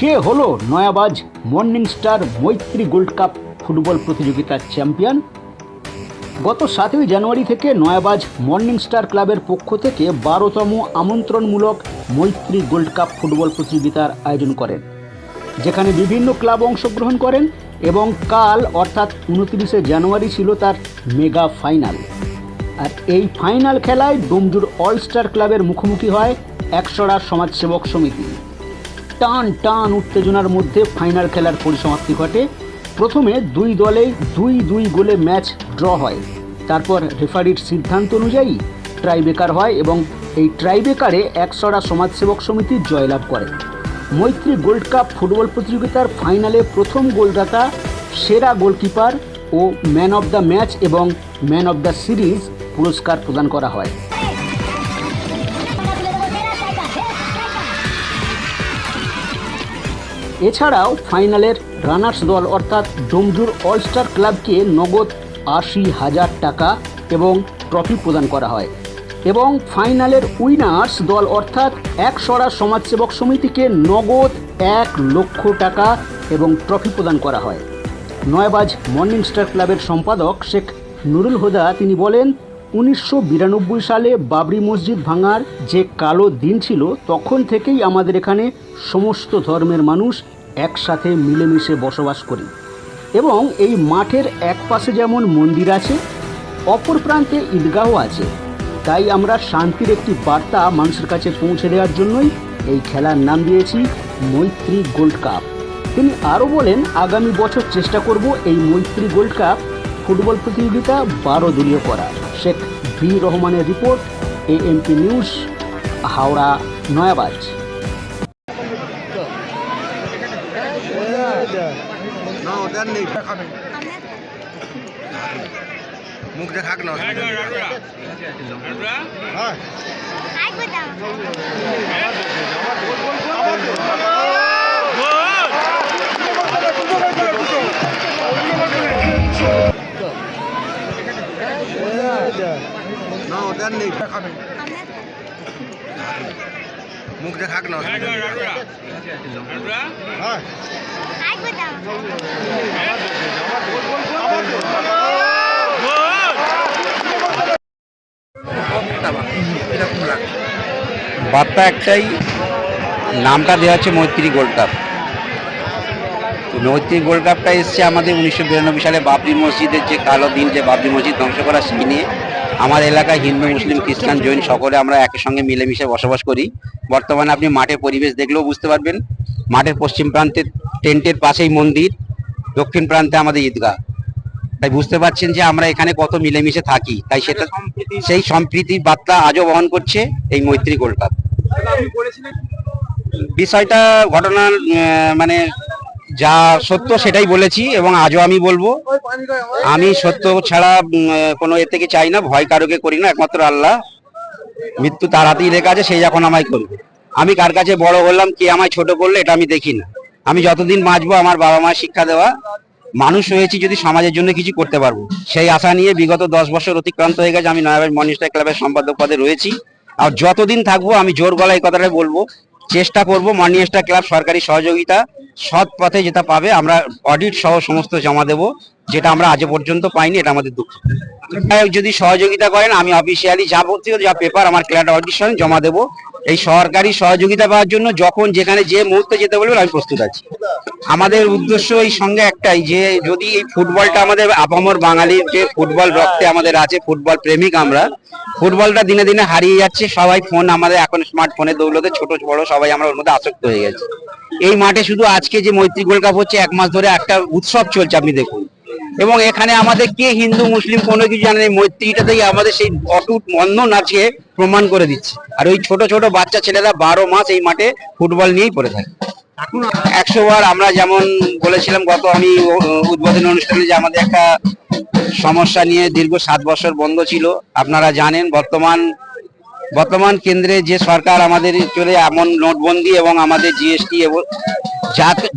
কে হলো Nayabaj morning star Maitri gold cup football প্রতিযোগিতার champion? গত সাতই জানুয়ারি থেকে নয়াবাজ মর্নিং স্টার ক্লাবের পক্ষ থেকে বারোতম আমন্ত্রণমূলক মৈত্রী গোল্ড কাপ ফুটবল প্রতিযোগিতার আয়োজন করেন, যেখানে বিভিন্ন ক্লাব অংশগ্রহণ করেন এবং কাল, অর্থাৎ উনত্রিশে জানুয়ারি ছিল তার মেগা ফাইনাল। আর এই ফাইনাল খেলায় ডোমজুর অল স্টার ক্লাবের মুখোমুখি হয় একশড়া সমাজসেবক সমিতি। টান টান উত্তেজনার মধ্যে ফাইনাল খেলার পরিসমাপ্তি ঘটে। প্রথমে দুই দলেই দুই দুই গোলে ম্যাচ ড্র হয়। তারপর রেফারির সিদ্ধান্ত অনুযায়ী ট্রাইবেকার হয় এবং এই ট্রাইবেকারে একশড়া সমাজসেবক সমিতি জয়লাভ করে। মৈত্রী গোল্ড কাপ ফুটবল প্রতিযোগিতার ফাইনালে প্রথম গোলদাতা, সেরা গোলকিপার ও ম্যান অব দ্য ম্যাচ এবং ম্যান অব দ্য সিরিজ পুরস্কার প্রদান করা হয়। এছাড়াও ফাইনালের রানার্স দল অর্থাৎ ডোমজুর অলস্টার ক্লাবকে নগদ আশি হাজার টাকা এবং ট্রফি প্রদান করা হয়। এবং ফাইনালের উইনার্স দল অর্থাৎ একশড়া সমাজসেবক সমিতিকে নগদ এক লক্ষ টাকা এবং ট্রফি প্রদান করা হয়। নয়বাজ মর্নিং স্টার ক্লাবের সম্পাদক শেখ নুরুল হোদা তিনি বলেন উনিশশো বিরানব্বই সালে বাবরি মসজিদ ভাঙার যে কালো দিন ছিল, তখন থেকেই আমাদের এখানে সমস্ত ধর্মের মানুষ একসাথে মিলেমিশে বসবাস করি। এবং এই মাঠের এক পাশে যেমন মন্দির আছে, অপর প্রান্তে ঈদগাহও আছে। তাই আমরা শান্তির একটি বার্তা মানুষের কাছে পৌঁছে দেওয়ার জন্যই এই খেলার নাম দিয়েছি, মৈত্রী গোল্ড কাপ। তিনি আরও বলেন, আগামী বছর চেষ্টা করব এই মৈত্রী গোল্ড কাপ ফুটবল প্রতিযোগিতা বারো দলীয় করা শেখ ভি রহমানের report AMP news Howrah Nayabaj. মুখ দেখাক না হ্যাঁ। না নেই। মুখ দেখাক না বার্তা একটাই নামটা দেওয়া হচ্ছে মৈত্রী গোল্ড কাপ তো মৈত্রী গোল্ড কাপটা এসছে আমাদের উনিশশো বিরানব্বই সালে বাবরি মসজিদের যে কালো দিন, যে বাবরি মসজিদ ধ্বংস করা সেই নিয়ে আমার এলাকায় হিন্দু, মুসলিম, খ্রিস্টান, জৈন সকলে আমরা একই সঙ্গে মিলেমিশে বসবাস করি। বর্তমানে আপনি মাঠের পরিবেশ দেখলেও বুঝতে পারবেন, মাঠের পশ্চিম প্রান্তে টেন্টের পাশেই মন্দির, দক্ষিণ প্রান্তে আমাদের ঈদগাহ। তাই বুঝতে পারছেন যে আমরা এখানে কত মিলেমিশে থাকি। তাই সেটা সেই সম্প্রীতির বার্তা আজও বহন করছে এই মৈত্রী গোল্ড কাপ বিষয়টা ঘটনার মানে যা সত্য সেটাই বলেছি এবং আজও আমি বলব, আমি সত্য ছাড়া কোনো এ থেকে চাই না, ভয় কারোকে করি না, একমাত্র আল্লাহ। মৃত্যু তার হাতেই লেখা আছে, সেই যখন আমায় করবে। আমি কার কাছে বড় হলাম, কে আমায় ছোট করলে, এটা আমি দেখি না। আমি যতদিন বাঁচবো, আমার বাবা মায়ের শিক্ষা দেওয়া, মানুষ হয়েছি যদি সমাজের জন্য কিছু করতে পারব। সেই আশা নিয়ে বিগত দশ বছর অতিক্রান্ত হয়ে গেছে, আমি নয়াবাড়ি মনিস্টার ক্লাবের সম্পাদক পদে রয়েছি। আর যতদিন থাকব, আমি জোর গলায় এই কথাটাই বলব, চেষ্টা করব মনিস্টার ক্লাব সরকারি সহযোগিতা সৎ পথে যেটা পাবে, আমরা অডিট সহ সমস্ত জমা দেব। যেটা আমরা আজ পর্যন্ত পাইনি, এটা আমাদের দুঃখ। যদি সহযোগিতা করেন, আমি অফিসিয়ালি যাবতীয় যা পেপার আমার ক্লাড অডিশন জমা দেব। এই সরকারি সহযোগিতা পাওয়ার জন্য যখন যেখানে যে মুহূর্তে যেতে বলবেন, আমি প্রস্তুত আছি। আমাদের উদ্দেশ্য এই সঙ্গে একটাই যে, যদি এই ফুটবলটা আমাদের আপামর বাঙালির যে ফুটবল রক্তে আমাদের আছে, ফুটবল প্রেমিক আমরা, ফুটবলটা দিনে দিনে হারিয়ে যাচ্ছে, সবাই ফোন আমাদের এখন স্মার্টফোনের দৌলতে, ছোট, বড়, সবাই আমরা ওর মধ্যে আসক্ত হয়ে গেছে। এই মাঠে শুধু আজকে যে মৈত্রী গোল্ড কাপ হচ্ছে, এক মাস ধরে একটা উৎসব চলছে, আপনি দেখুন। এবং এখানে আমাদের কে হিন্দু মুসলিম কোনো কিছু জানে না, এই মৈত্রীটাতেই আমাদের সেই অটুট বন্ধন আজকে প্রমাণ করে দিচ্ছে। আর ওই ছোট ছোট বাচ্চা ছেলেরা বারো মাস এই মাঠে ফুটবল নিয়েই পড়ে থাকে। একশো বার আমরা যেমন বলেছিলাম গত আমি উদ্বোধনী অনুষ্ঠানে যে আমাদের একটা সমস্যা নিয়ে দীর্ঘ সাত বছর বন্ধ ছিল। আপনারা জানেন বর্তমান বর্তমান কেন্দ্রে যে সরকার আমাদের চলে এমন নোটবন্দি এবং আমাদের জিএসটি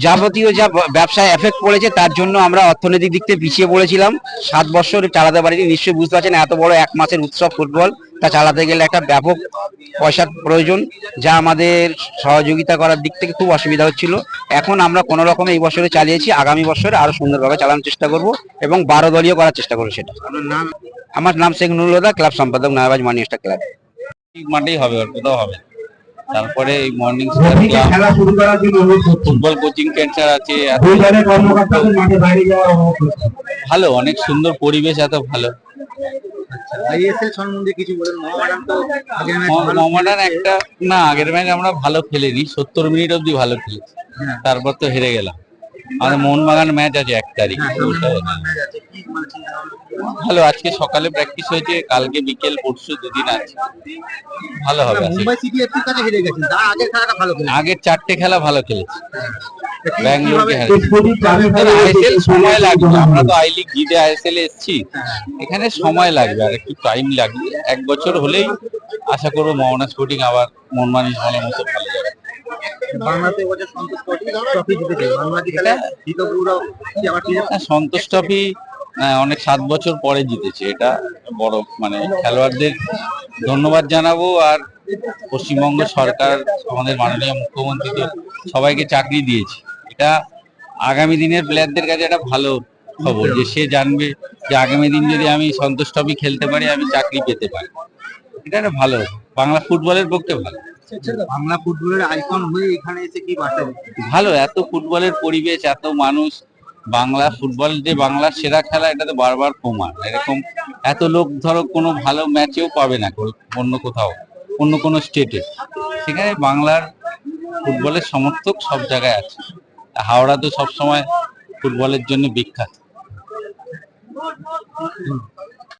যাবতীয় যা ব্যবসায় এফেক্ট পড়েছে তার জন্য আমরা অর্থনৈতিক দিক থেকে পিছিয়ে পড়েছিলাম। সাত বছর চালাতে পারিনি নিশ্চয়ই বুঝতে পারছেন এত বড় এক মাসের উৎসব ফুটবল তা চালাতে গেলে একটা ব্যাপক পয়সার প্রয়োজন যা আমাদের সহযোগিতা করার দিক থেকে খুব অসুবিধা হচ্ছিল। এখন আমরা কোনো রকমে এই বছরে চালিয়েছি আগামী বছরে আরও সুন্দরভাবে চালানোর চেষ্টা করব এবং বারো দলীয় করার চেষ্টা করব সেটা। আমার নাম শেখ নুরুল ক্লাব সম্পাদক নয়াবাজ মানিস্টা ক্লাব। ঠিক মাঠেই হবে আর কোথাও হবে। তারপরে এই morning star club football coaching centre আছে ভালো অনেক সুন্দর পরিবেশ এত ভালো। আইএসএল সম্বন্ধে কিছু বলেন? মোহামেডান তো আগের ম্যাচ ম- মোহামেডান একটা না আগের ম্যাচ আমরা ভালো খেলেনি সত্তর মিনিট অব্দি ভালো খেলেছি। হ্যাঁ। তারপর তো হেরে গেলাম। আমাদের মোহনবাগান ম্যাচ আছে এক তারিখ। কি মানে? ভালো আজকে সকালে প্র্যাকটিস হয়েছে কালকে বিকেল পরশু দুদিন আছে। ভালো হবে তার আগের ভালো চারটে খেলা ভালো খেলেছে। ব্যাঙ্গালোরকে কিভাবে- আইএসএল সময় লাগবে। আমরা তো আই লিগ জিতে আইএসএল এসেছি। এখানে সময় লাগবে। আর একটু টাইম লাগবে। এক বছর হলেই আশা করব মোহনা স্পোর্টিং আবার মন মানিস মনের মতো ভালো যাবে বাংলাতে এবছর সন্তোষ ট্রফি জিতেছে আবার হ্যাঁ, সন্তোষ ট্রফি অনেক সাত বছর পরে জিতেছে। এটা বড় মানে খেলোয়াড়দের ধন্যবাদ জানাব আর পশ্চিমবঙ্গ সরকার আমাদের মাননীয় মুখ্যমন্ত্রীকে সবাইকে চাকরি দিয়েছে। এটা আগামী দিনের প্লেয়ারদের কাছে একটা ভালো খবর যে সে জানবে যে আগামী দিন যদি আমি সন্তোষ ট্রফি খেলতে পারি আমি চাকরি পেতে পারি। এটা একটা ভালো বাংলা ফুটবলের পক্ষে ভালো। বাংলা ফুটবলের আইকন হয়ে এখানে এসে কি ভালো, এত ফুটবলের পরিবেশ, এত মানুষ, বাংলা ফুটবল, যে বাংলার সেরা খেলা, এটা তো বারবার প্রমাণ। এরকম এত লোক, ধরো, কোনো ভালো ম্যাচেও পাবে না অন্য কোথাও, অন্য কোনো স্টেটে। সেখানে বাংলার ফুটবলের সমর্থক সব জায়গায় আছে। হাওড়া তো সবসময় ফুটবলের জন্য বিখ্যাত।